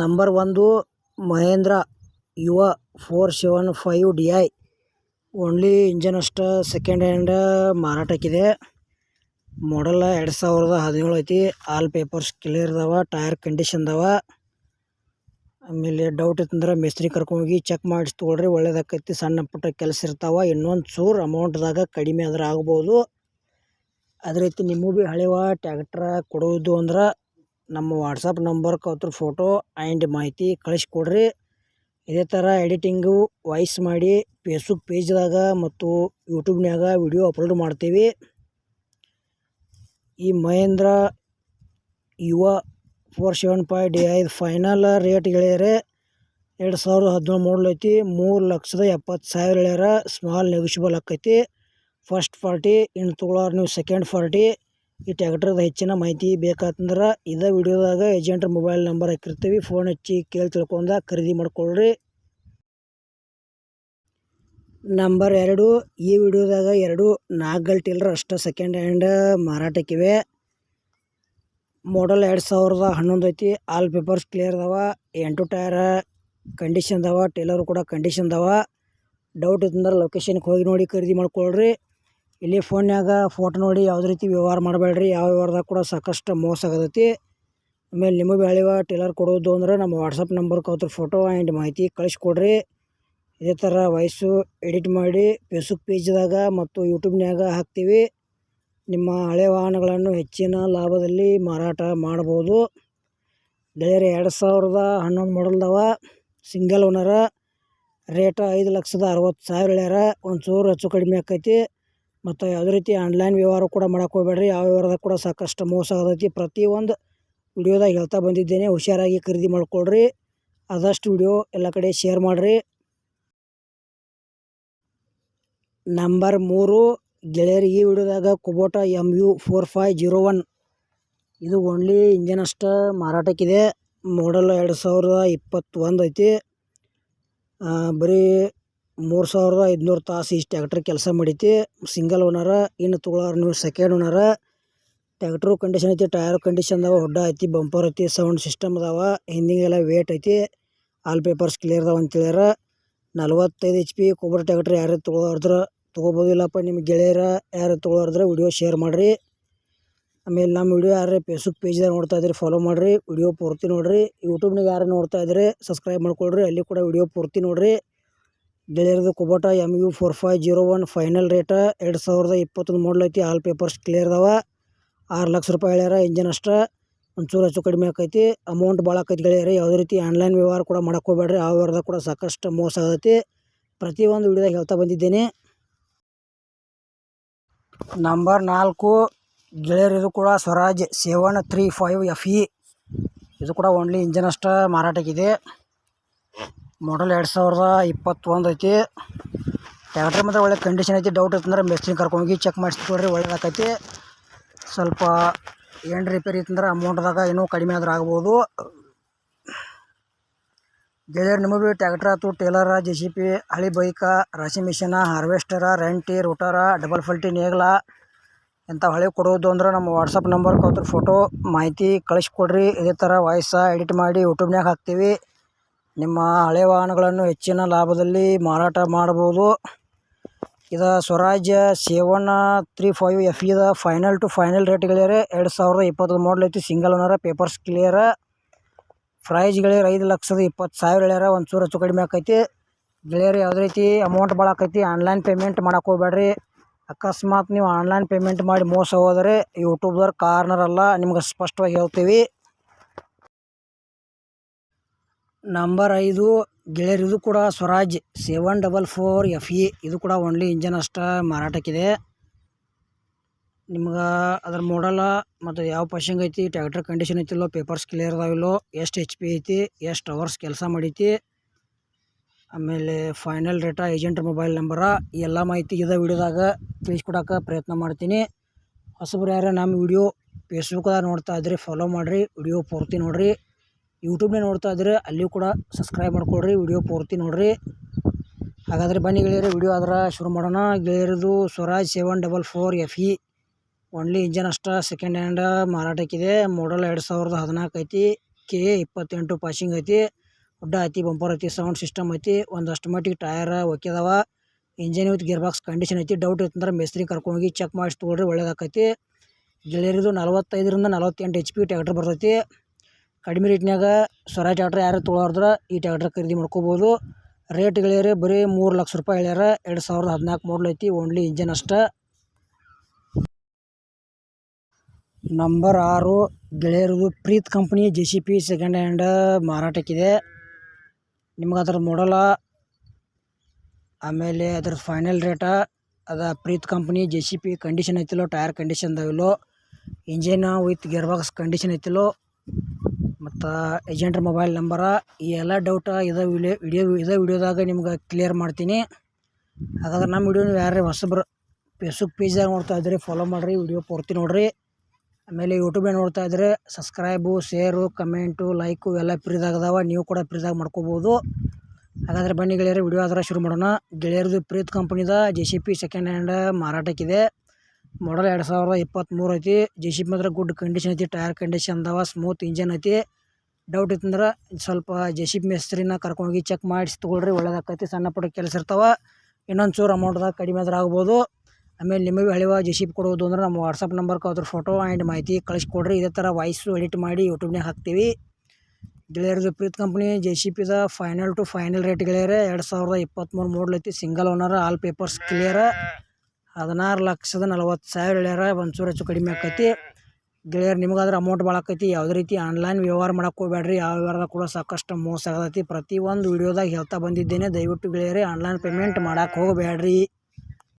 Number ಒಂದು Mahindra Yuvo four seven five D I only engine ಅಷ್ಟು second hand ಮಾರಾಟಕ್ಕಿದೆ. Model ಎರಡು ಸಾವಿರದ ಹದಿನೇಳು ಐತಿ. ಆಲ್ ಪೇಪರ್ಸ್ ಕ್ಲಿಯರ್ ಅದಾವ ಟೈರ್ ಕಂಡೀಷನ್ ಅದಾವ. ಆಮೇಲೆ ಡೌಟ್ ಇತ್ತಂದ್ರೆ ಮೇಸ್ತ್ರಿ ಕರ್ಕೊಂಡೋಗಿ ಚೆಕ್ ಮಾಡಿಸಿ ತೊಗೊಳ್ರಿ, ಒಳ್ಳೇದಾಕೈತಿ, ಸಣ್ಣ ಪುಟ್ಟ ಕೆಲಸ ಇರ್ತಾವೆ, ಇನ್ನೊಂದು ಚೂರು ಅಮೌಂಟ್ದಾಗ ಕಡಿಮೆ ಆದ್ರೆ ಆಗ್ಬೋದು. ಅದೇ ರೀತಿ ನಿಮಗೂ ಭೀ ಹಳೆವ ಟ್ಯಾಕ್ಟ್ರ ಕೊಡೋದು ಅಂದ್ರೆ ನಮ್ಮ ವಾಟ್ಸಪ್ ನಂಬರ್ ಅವ್ರ ಫೋಟೋ ಆ್ಯಂಡ್ ಮಾಹಿತಿ ಕಳಿಸ್ಕೊಡ್ರಿ ಇದೇ ಥರ ಎಡಿಟಿಂಗು ವಾಯ್ಸ್ ಮಾಡಿ ಫೇಸ್ಬುಕ್ ಪೇಜ್ದಾಗ ಮತ್ತು ಯೂಟ್ಯೂಬ್ನಾಗ ವಿಡಿಯೋ ಅಪ್ಲೋಡ್ ಮಾಡ್ತೀವಿ. ಈ Mahindra Yuvo four seven point ಐದು ಫೈನಲ್ ರೇಟ್ ಹೇಳ್ಯಾರೆ ಎರಡು ಸಾವಿರದ ಹದಿನೇಳು ಮಾಡಲ್ ಐತಿ, ಮೂರು ಲಕ್ಷದ ಎಪ್ಪತ್ತು ಸಾವಿರ ಹೇಳ್ಯಾರ ಸ್ಮಾಲ್ ನೆಗೋಷಿಯಬಲ್ ಆಕೈತಿ. ಫಸ್ಟ್ ಪಾರ್ಟಿ ಇನ್ನು ತೊಗೊಳೋರು ನೀವು ಸೆಕೆಂಡ್ ಪಾರ್ಟಿ ಈ ಟ್ಯಾಕ್ಟ್ರದ ಹೆಚ್ಚಿನ ಮಾಹಿತಿ ಬೇಕಾತಂದ್ರೆ ಇದೇ ವಿಡಿಯೋದಾಗ ಏಜೆಂಟ್ರ ಮೊಬೈಲ್ ನಂಬರ್ ಹಾಕಿರ್ತೀವಿ ಫೋನ್ ಹಚ್ಚಿ ಕೇಳಿ ತಿಳ್ಕೊಂಡ ಖರೀದಿ ಮಾಡ್ಕೊಳ್ರಿ. ನಂಬರ್ ಎರಡು, ಈ ವಿಡಿಯೋದಾಗ ಎರಡು ನಾಲ್ಕು ಟಿಲ್ಲರ್ ಅಷ್ಟು ಸೆಕೆಂಡ್ ಹ್ಯಾಂಡ್ ಮಾರಾಟಕ್ಕಿವೆ. ಮಾಡಲ್ ಎರಡು ಸಾವಿರದ ಹನ್ನೊಂದು ಐತಿ. ಆಲ್ ಪೇಪರ್ಸ್ ಕ್ಲಿಯರ್ ಅದಾವ. ಎಂಟು ಟೈರ್ ಕಂಡೀಷನ್ ಅದಾವ. ಟೇಲರ್ ಕೂಡ ಕಂಡೀಷನ್ ಅದಾವ. ಡೌಟ್ ಇತ್ತಂದ್ರೆ ಲೊಕೇಶನ್ಗೆ ಹೋಗಿ ನೋಡಿ ಖರೀದಿ ಮಾಡ್ಕೊಳ್ರಿ. ಇಲ್ಲಿ ಫೋನ್ಯಾಗ ಫೋಟೋ ನೋಡಿ ಯಾವುದೇ ರೀತಿ ವ್ಯವಹಾರ ಮಾಡಬೇಡ್ರಿ. ಯಾವ ವ್ಯವಹಾರದಾಗ ಕೂಡ ಸಾಕಷ್ಟು ಮೋಸ ಆಗತೈತಿ. ಆಮೇಲೆ ನಿಮಗೆ ಬೆಳೆಯುವ ಟೇಲರ್ ಕೊಡೋದು ಅಂದ್ರೆ ನಮ್ಮ ವಾಟ್ಸಪ್ ನಂಬರ್ಗೆ ಅವ್ರ ಫೋಟೋ ಆ್ಯಂಡ್ ಮಾಹಿತಿ ಕಳಿಸ್ಕೊಡ್ರಿ. ಇದೇ ಥರ ವಾಯ್ಸು ಎಡಿಟ್ ಮಾಡಿ ಫೇಸ್ಬುಕ್ ಪೇಜ್ದಾಗ ಮತ್ತು ಯೂಟ್ಯೂಬ್ನ್ಯಾಗ ಹಾಕ್ತೀವಿ. ನಿಮ್ಮ ಹಳೆ ವಾಹನಗಳನ್ನು ಹೆಚ್ಚಿನ ಲಾಭದಲ್ಲಿ ಮಾರಾಟ ಮಾಡ್ಬೋದು ಗೆಳೆಯರೆ, ಎರಡು ಸಾವಿರದ ಹನ್ನೊಂದು ಮಾಡಲ್ದವ ಸಿಂಗಲ್ ಓನರ. ರೇಟ ಐದು ಲಕ್ಷದ ಅರವತ್ತು ಸಾವಿರ ಹೇಳ್ಯಾರ. ಒಂಚೂರು ಹೆಚ್ಚು ಕಡಿಮೆ ಆಕೈತಿ. ಮತ್ತು ಯಾವುದೇ ರೀತಿ ಆನ್ಲೈನ್ ವ್ಯವಹಾರ ಕೂಡ ಮಾಡೋಕೆ ಹೋಗ್ಬೇಡ್ರಿ. ಯಾವ ವ್ಯವಹಾರದಾಗ ಕೂಡ ಸಾಕಷ್ಟು ಮೋಸ ಆಗತೈತಿ. ಪ್ರತಿಯೊಂದು ವಿಡಿಯೋದಾಗ ಹೇಳ್ತಾ ಬಂದಿದ್ದೇನೆ. ಹುಷಾರಾಗಿ ಖರೀದಿ ಮಾಡ್ಕೊಳ್ರಿ. ಆದಷ್ಟು ವಿಡಿಯೋ ಎಲ್ಲ ಕಡೆ ಶೇರ್ ಮಾಡಿರಿ. ನಂಬರ್ ಮೂರು ಗೆಳೆಯರು ಈ ವಿಡಿಯೋದಾಗ Kubota M U four five zero one ಇದು ಓನ್ಲಿ ಇಂಜನ್ ಅಷ್ಟು ಮಾರಾಟಕ್ಕಿದೆ. ಮಾಡಲ್ ಎರಡು ಸಾವಿರದ ಇಪ್ಪತ್ತೊಂದು ಐತಿ. ಬರೀ ಮೂರು ಸಾವಿರದ ಐದುನೂರು ತಾಸು ಇಷ್ಟು ಟ್ಯಾಕ್ಟ್ರ್ ಕೆಲಸ ಮಾಡೈತಿ. ಸಿಂಗಲ್ ಓನರ ಇನ್ನು ತೊಗೊಳಾರ ನೀವು ಸೆಕೆಂಡ್ ಓನರ ಟ್ಯಾಕ್ಟ್ರು ಕಂಡೀಷನ್ ಐತಿ ಟಯರ್ ಕಂಡೀಷನ್ ಅದಾವ, ಹೊಡ್ಡ ಐತಿ ಬಂಪರ್ ಐತಿ ಸೌಂಡ್ ಸಿಸ್ಟಮ್ ಅದಾವ ಹಿಂದಿಂಗೆಲ್ಲ ವೇಟ್ ಐತಿ. ಆಲ್ ಪೇಪರ್ಸ್ ಕ್ಲಿಯರ್ ಅದಾವ ಅಂತೇಳ್ಯಾರ ನಲ್ವತ್ತೈದು ಎಚ್ ಪಿ ಕೊಬ್ಬರಿ ಟ್ಯಾಕ್ಟ್ರ್ ಯಾರು ತೊಗೊಳೋದ್ರ ತೊಗೋಬೋದು ಇಲ್ಲಪ್ಪ ನಿಮ್ಮ ಗೆಳೆಯರ ಯಾರು ತೊಗೊಳೋದ್ರ ವಿಡಿಯೋ ಶೇರ್ ಮಾಡಿರಿ. ಆಮೇಲೆ ನಮ್ಮ ವಿಡಿಯೋ ಯಾರು ಫೇಸ್ಬುಕ್ ಪೇಜ್ದಾಗ ನೋಡ್ತಾ ಇದ್ರಿ ಫಾಲೋ ಮಾಡಿರಿ. ವಿಡಿಯೋ ಪೂರ್ತಿ ನೋಡಿರಿ. ಯೂಟ್ಯೂಬ್ನಾಗ ಯಾರು ನೋಡ್ತಾ ಇದ್ರೆ ಸಬ್ಸ್ಕ್ರೈಬ್ ಮಾಡ್ಕೊಳ್ರಿ. ಅಲ್ಲಿ ಕೂಡ ವಿಡಿಯೋ ಪೂರ್ತಿ ನೋಡಿರಿ. ಗೆಳೆಯರದು Kubota M U four five zero one final rate ಎರಡು ಸಾವಿರದ ಇಪ್ಪತ್ತೊಂದು ಮಾಡಲ್ ಐತಿ. ಆಲ್ ಪೇಪರ್ಸ್ ಕ್ಲಿಯರ್ ಅದಾವ. ಆರು ಲಕ್ಷ ರೂಪಾಯಿ ಹೇಳ್ಯಾರ ಇಂಜನ್ ಅಷ್ಟೇ. ಒಂಚೂರು ಹೆಚ್ಚು ಕಡಿಮೆ ಆಕೈತಿ. ಅಮೌಂಟ್ ಭಾಳ ಆಕೈತಿ ಗೆಳೆಯರಿ. ಯಾವುದೇ ರೀತಿ ಆನ್ಲೈನ್ ವ್ಯವಹಾರ ಕೂಡ ಮಾಡಕ್ಕೆ ಹೋಗ್ಬೇಡ್ರಿ. ಆ ವ್ಯವಹಾರದಾಗ ಕೂಡ ಸಾಕಷ್ಟು ಮೋಸ ಆಗೈತಿ. ಪ್ರತಿಯೊಂದು ವಿಡಿಯೋದಾಗ ಹೇಳ್ತಾ ಬಂದಿದ್ದೇನೆ. ನಂಬರ್ ನಾಲ್ಕು, ಗೆಳೆಯರು ಇದು ಕೂಡ Swaraj seven three five F E ಇದು ಕೂಡ ಓನ್ಲಿ ಇಂಜನ್ ಅಷ್ಟೇ ಮಾರಾಟಕ್ಕಿದೆ. ಮಾಡಲ್ ಎರಡು ಸಾವಿರದ ಇಪ್ಪತ್ತೊಂದು ಐತಿ. ಟ್ಯಾಕ್ಟ್ರ್ ಮಾತ್ರ ಒಳ್ಳೆ ಕಂಡೀಷನ್ ಐತಿ. ಡೌಟ್ ಇತ್ತಂದ್ರೆ ಮೆಸ್ತ್ರಿ ಕರ್ಕೊಂಡೋಗಿ ಚೆಕ್ ಮಾಡಿಸ್ಕೊಳ್ರಿ ಒಳ್ಳೇದಾಕೈತಿ. ಸ್ವಲ್ಪ ಏನು ರಿಪೇರಿ ಇತ್ತಂದ್ರೆ ಅಮೌಂಟ್ದಾಗ ಏನೂ ಕಡಿಮೆ ಆದ್ರೆ ಆಗ್ಬೋದು. ಗೆಳೆಯರು ನಿಮಗೆ ಭೀ ಟ್ಯಾಕ್ಟ್ರ್ ಆಯ್ತು ಟೇಲರ, ಜೆ ಸಿ ಪಿ, ಹಳಿ ಬೈಕ, ರಾಶಿ ಮಿಷಿನ, ಹಾರ್ವೆಸ್ಟರ, ರೆಂಟಿ, ರೋಟರ, ಡಬಲ್ ಫಲ್ಟಿ ನೇಗ್ಲ ಎಂಥ ಹಳೆ ಕೊಡೋದು ಅಂದ್ರೆ ನಮ್ಮ ವಾಟ್ಸಪ್ ನಂಬರ್ ಕೊತ್ರ ಫೋಟೋ, ಮಾಹಿತಿ ಕಳಿಸ್ಕೊಡ್ರಿ. ಇದೇ ಥರ ವಾಯ್ಸ ಎಡಿಟ್ ಮಾಡಿ ಯೂಟ್ಯೂಬ್ನಾಗ ಹಾಕ್ತೀವಿ. ನಿಮ್ಮ ಹಳೆ ವಾಹನಗಳನ್ನು ಹೆಚ್ಚಿನ ಲಾಭದಲ್ಲಿ ಮಾರಾಟ ಮಾಡ್ಬೋದು. ಇದು Swaraj seven three five F ಇದ ಫೈನಲ್ ಟು ಫೈನಲ್ ರೇಟ್ ಗೆಳೆಯರೆ, ಎರಡು ಸಾವಿರದ ಇಪ್ಪತ್ತೊಂದು ಮಾಡಲ್ ಐತಿ single owner papers clear price ಗೆಳೆಯರು ಐದು ಲಕ್ಷದ ಇಪ್ಪತ್ತು ಸಾವಿರ ಹೇಳ್ಯಾರ ಒಂದು ಚೂರು ಹೆಚ್ಚು ಕಡಿಮೆ ಆಕೈತಿ. ಗೆಳೆಯರು ಯಾವುದೇ ರೀತಿ ಅಮೌಂಟ್ ಭಾಳ ಆಕೈತಿ. ಆನ್ಲೈನ್ ಪೇಮೆಂಟ್ ಮಾಡಕ್ಕೆ ಹೋಗ್ಬೇಡ್ರಿ. ಅಕಸ್ಮಾತ್ ನೀವು ಆನ್ಲೈನ್ ಪೇಮೆಂಟ್ ಮಾಡಿ ಮೋಸ ಹೋದರೆ ಯೂಟ್ಯೂಬ್ದವ್ರು ಕಾರ್ನರ್ ಅಲ್ಲ ನಿಮ್ಗೆ ಸ್ಪಷ್ಟವಾಗಿ ಹೇಳ್ತೀವಿ. ನಂಬರ್ ಐದು ಗೆಳೆಯರು ಇದು ಕೂಡ Swaraj seven double four F E ಇದು ಕೂಡ ಓನ್ಲಿ ಇಂಜನ್ ಅಷ್ಟೇ ಮಾರಾಟಕ್ಕಿದೆ. ನಿಮ್ಗೆ ಅದ್ರ ಮಾಡಲ ಮತ್ತು ಯಾವ ಪಶಂಗ್ ಐತಿ ಟ್ಯಾಕ್ಟರ್ ಕಂಡೀಷನ್ ಐತಿಲ್ಲೋ ಪೇಪರ್ಸ್ ಕ್ಲಿಯರ್ ಅದಾವಿಲ್ಲೋ ಎಷ್ಟು ಎಚ್ ಪಿ ಐತಿ, ಎಷ್ಟು ಅವರ್ಸ್ ಕೆಲಸ ಮಾಡೈತಿ, ಆಮೇಲೆ final data agent mobile number ಎಲ್ಲ ಮಾಹಿತಿ ಇದೇ ವಿಡಿಯೋದಾಗ ತಿಳಿಸ್ಕೊಡೋಕೆ ಪ್ರಯತ್ನ ಮಾಡ್ತೀನಿ. ಹೊಸಬ್ರು ಯಾರು ನಮ್ಮ ವಿಡಿಯೋ ಫೇಸ್ಬುಕ್ದಾಗ ನೋಡ್ತಾ ಇದ್ರಿ ಫಾಲೋ ಮಾಡಿರಿ, ವಿಡಿಯೋ ಪೂರ್ತಿ ನೋಡಿರಿ. ಯೂಟ್ಯೂಬ್ನೇ ನೋಡ್ತಾ ಇದ್ರೆ, ಅಲ್ಲಿಯೂ ಕೂಡ ಸಬ್ಸ್ಕ್ರೈಬ್ ಮಾಡ್ಕೊಳ್ರಿ ವಿಡಿಯೋ ಪೂರ್ತಿ ನೋಡಿರಿ. ಹಾಗಾದರೆ ಬನ್ನಿ ಗೆಳೆಯರು, ವಿಡಿಯೋ ಆದ್ರೆ ಶುರು ಮಾಡೋಣ. ಗೆಳೆಯರದು Swaraj seven double four F E only engine ಅಷ್ಟೇ ಸೆಕೆಂಡ್ ಹ್ಯಾಂಡ್ ಮಾರಾಟಕ್ಕಿದೆ ಮಾಡಲ್ ಎರಡು ಸಾವಿರದ ಹದಿನಾಲ್ಕು ಐತಿ. ಕೆ ಇಪ್ಪತ್ತೆಂಟು ಪಾಸಿಂಗ್ ಐತಿ. ಉಡ್ಡ ಐತಿ ಬಂಪರ್ ಐತಿ ಸೌಂಡ್ ಸಿಸ್ಟಮ್ ಐತಿ. ಒಂದು ಮಟ್ಟಿಗೆ tyre ಒಕ್ಕಿದವ engine with gear box condition ಐತಿ. ಡೌಟ್ ಇತ್ತಂದ್ರೆ ಮೇಸ್ತ್ರಿ ಕರ್ಕೊಂಡೋಗಿ ಚೆಕ್ ಮಾಡಿಸಿ ತೊಗೊಳ್ರಿ, ಒಳ್ಳೇದಾಕೈತಿ. ಗೆಳೆಯರಿದು ನಲವತ್ತೈದರಿಂದ ನಲವತ್ತೆಂಟು ಎಚ್ ಪಿ ಟ್ಯಾಕ್ಟ್ರ್ ಬರ್ತೈತಿ. ಕಡಿಮೆ ರೇಟ್ನಾಗ ಸ್ವರಾಜ್ ಟ್ಯಾಕ್ಟ್ರ್ ಯಾರು ತೊಗೊಳಾರ್ದ್ರೆ ಈ ಟ್ಯಾಕ್ಟ್ರ್ ಖರೀದಿ ಮಾಡ್ಕೋಬೋದು. ರೇಟ್ ಗೆಳೆಯರೇ, ಬರೀ ಮೂರು ಲಕ್ಷ ರೂಪಾಯಿ ಹೇಳ್ಯಾರ. ಎರಡು ಸಾವಿರದ ಹದಿನಾಲ್ಕು ಮಾಡಲ್ ಐತಿ. ಓನ್ಲಿ ಇಂಜನ್ ಅಷ್ಟ. ನಂಬರ್ ಆರು ಗೆಳೆಯರದು Preet company J C P second hand ಮಾರಾಟಕ್ಕಿದೆ. ನಿಮ್ಗೆ ಅದ್ರ ಮಾಡಲ ಆಮೇಲೆ ಅದ್ರ ಫೈನಲ್ ರೇಟ ಅದ Preet company J C P condition ಐತಿಲ್ಲೋ tyre condition ಇಲ್ಲೋ engine with gear box condition ಐತಿಲ್ಲೋ, ಮತ್ತು ಏಜೆಂಟ್ರ ಮೊಬೈಲ್ ನಂಬರ ಈ ಎಲ್ಲ ಡೌಟ ಇದೇ ವಿಡಿಯೋ ವಿಡಿಯೋ, ಇದೇ ವಿಡಿಯೋದಾಗ ನಿಮ್ಗೆ ಕ್ಲಿಯರ್ ಮಾಡ್ತೀನಿ. ಹಾಗಾದ್ರೆ ನಮ್ಮ ವಿಡಿಯೋ ನೀವು ಯಾರೇ ಹೊಸಬ್ರು ಫೇಸ್ಬುಕ್ ಪೇಜ್ದಾಗ ನೋಡ್ತಾ ಇದ್ರಿ ಫಾಲೋ ಮಾಡಿರಿ, ವಿಡಿಯೋ ಪೂರ್ತಿ ನೋಡಿರಿ. ಆಮೇಲೆ ಯೂಟ್ಯೂಬ್ನಾಗ ನೋಡ್ತಾ ಇದ್ದರೆ ಸಬ್ಸ್ಕ್ರೈಬು ಶೇರು ಕಮೆಂಟು ಲೈಕು ಎಲ್ಲ ಫ್ರೀದಾಗ ಅದಾವ. ನೀವು ಕೂಡ ಫ್ರೀದಾಗ ಮಾಡ್ಕೋಬೋದು. ಹಾಗಾದರೆ ಬನ್ನಿ ಗೆಳೆಯರು ವಿಡಿಯೋ ಆದ್ರೆ ಶುರು ಮಾಡೋಣ. ಗೆಳೆಯರದು Preet ಕಂಪ್ನಿದ J C P second hand ಮಾರಾಟಕ್ಕಿದೆ model ಎರಡು ಸಾವಿರದ ಇಪ್ಪತ್ತ್ಮೂರು ಐತಿ. ಜೆ ಸಿ ಪಿ ಮಾತ್ರ ಗುಡ್ ಕಂಡೀಷನ್ ಐತಿ. ಟೈರ್ ಕಂಡೀಷನ್ ಅದಾವ ಸ್ಮೂತ್ ಇಂಜನ್ ಐತಿ. ಡೌಟ್ ಇತ್ತಂದ್ರೆ ಸ್ವಲ್ಪ ಜೆ ಸಿ ಪಿ ಮಿಸ್ತ್ರಿನ ಕರ್ಕೊಂಡೋಗಿ ಚೆಕ್ ಮಾಡಿಸಿ ತೊಗೊಳ್ರಿ. ಒಳ್ಳೇದಾಕೈತಿ ಸಣ್ಣ ಪುಟ್ಟ ಕೆಲಸ ಇರ್ತಾವೆ. ಇನ್ನೊಂದು ಚೂರು ಅಮೌಂಟ್ದಾಗ ಕಡಿಮೆ ಆದ್ರೆ ಆಗ್ಬೋದು. ಆಮೇಲೆ ನಿಮಗೆ ಹಳಿವ ಜೆ ಸಿ ಕೊಡೋದು ಅಂದ್ರೆ ನಮ್ಮ ವಾಟ್ಸಪ್ ನಂಬರ್ಗೆ ಅದ್ರ ಫೋಟೋ ಆ್ಯಂಡ್ ಮಾಹಿತಿ ಕಳಿಸ್ಕೊಡ್ರಿ. ಇದೇ ಥರ ವಾಯ್ಸು ಎಡಿಟ್ ಮಾಡಿ ಯೂಟ್ಯೂಬ್ನಾಗ ಹಾಕ್ತೀವಿ. ಗೆಳೆಯರದು ಪ್ರೀತ್ ಕಂಪ್ನಿ ಜೆ ಸಿ ಪಿದ ಫೈನಲ್ ಟು ಫೈನಲ್ ರೇಟ್ ಗೆಳೆಯರೆ, ಎರಡು ಸಾವಿರದ ಇಪ್ಪತ್ತ್ಮೂರು ಮಾಡಲ್ ಐತಿ. Single owner all papers clear ಹದಿನಾರು ಲಕ್ಷದ ನಲವತ್ತು ಸಾವಿರ ಗೆಳೆಯರ ಒಂಚೂರು ಹೆಚ್ಚು ಕಡಿಮೆ ಆಕೈತಿ. ಗೆಳೆಯರು, ನಿಮಗಾದ್ರೆ ಅಮೌಂಟ್ ಭಾಳ ಆಕೈತಿ. ಯಾವುದೇ ರೀತಿ ಆನ್ಲೈನ್ ವ್ಯವಹಾರ ಮಾಡಕ್ಕೆ ಹೋಗ್ಬೇಡ್ರಿ. ಯಾವ ವ್ಯವಹಾರದಾಗ ಕೂಡ ಸಾಕಷ್ಟು ಮೋಸ ಆಗತೈತಿ. ಪ್ರತಿಯೊಂದು ವೀಡಿಯೋದಾಗ ಹೇಳ್ತಾ ಬಂದಿದ್ದೇನೆ. ದಯವಿಟ್ಟು ಗೆಳೆಯರೇ ಆನ್ಲೈನ್ ಪೇಮೆಂಟ್ ಮಾಡೋಕೆ ಹೋಗಬೇಡ್ರಿ.